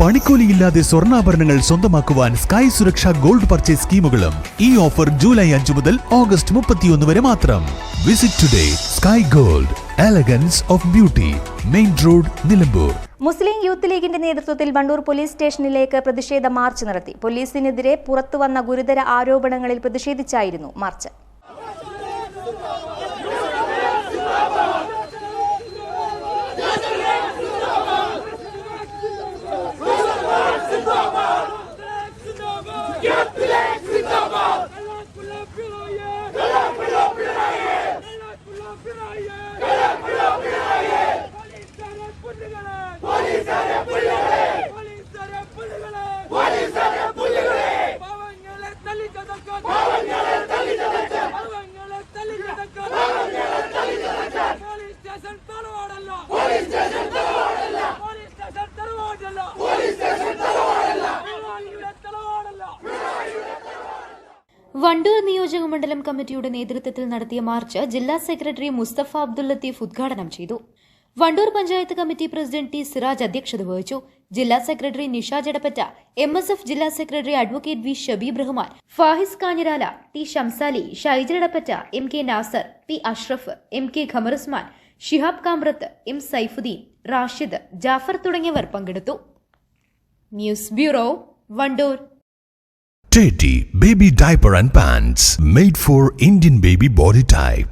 പണിക്കൂലിയില്ലാതെ സ്വർണാഭരണങ്ങൾ സ്വന്തമാക്കുവാൻ Sky Suraksha gold purchase സ്കീമുകളും ഈ ഓഫർ ജൂലൈ അഞ്ചു മുതൽ ഓഗസ്റ്റ് മുപ്പത്തിയൊന്ന് വരെ മാത്രം. Visit today sky gold elegance of beauty main road Nilambur. Muslim youth ലീഗിന്റെ നേതൃത്വത്തിൽ വണ്ടൂർ പോലീസ് സ്റ്റേഷനിലേക്ക് പ്രതിഷേധ മാർച്ച് നടത്തി. പോലീസിനെതിരെ പുറത്തുവന്ന ഗുരുതര ആരോപണങ്ങളിൽ പ്രതിഷേധിച്ചായിരുന്നു മാർച്ച്. വണ്ടൂർ നിയോജക മണ്ഡലം കമ്മിറ്റിയുടെ നേതൃത്വത്തിൽ നടത്തിയ മാർച്ച് ജില്ലാ സെക്രട്ടറി മുസ്തഫ അബ്ദുൽ ലത്തീഫ് ഉദ്ഘാടനം ചെയ്തു. Wandoor panchayat committee president T Siraj അധ്യക്ഷത വഹിച്ചു. ജില്ലാ secretary Nisha Jadappatta M S F ജില്ലാ secretary advocate V Shabeeb Rahman Fahis Kanjirala T Shamsali Shyja Jadappatta M K Nasar P Ashraf M K Khamaruzzaman Shihab Kamrath M Saifuddin Rashid Jafar തുടങ്ങിയവർ പങ്കെടുത്തു. News bureau Wandoor. Teddy Baby Diaper and Pants made for Indian baby body type.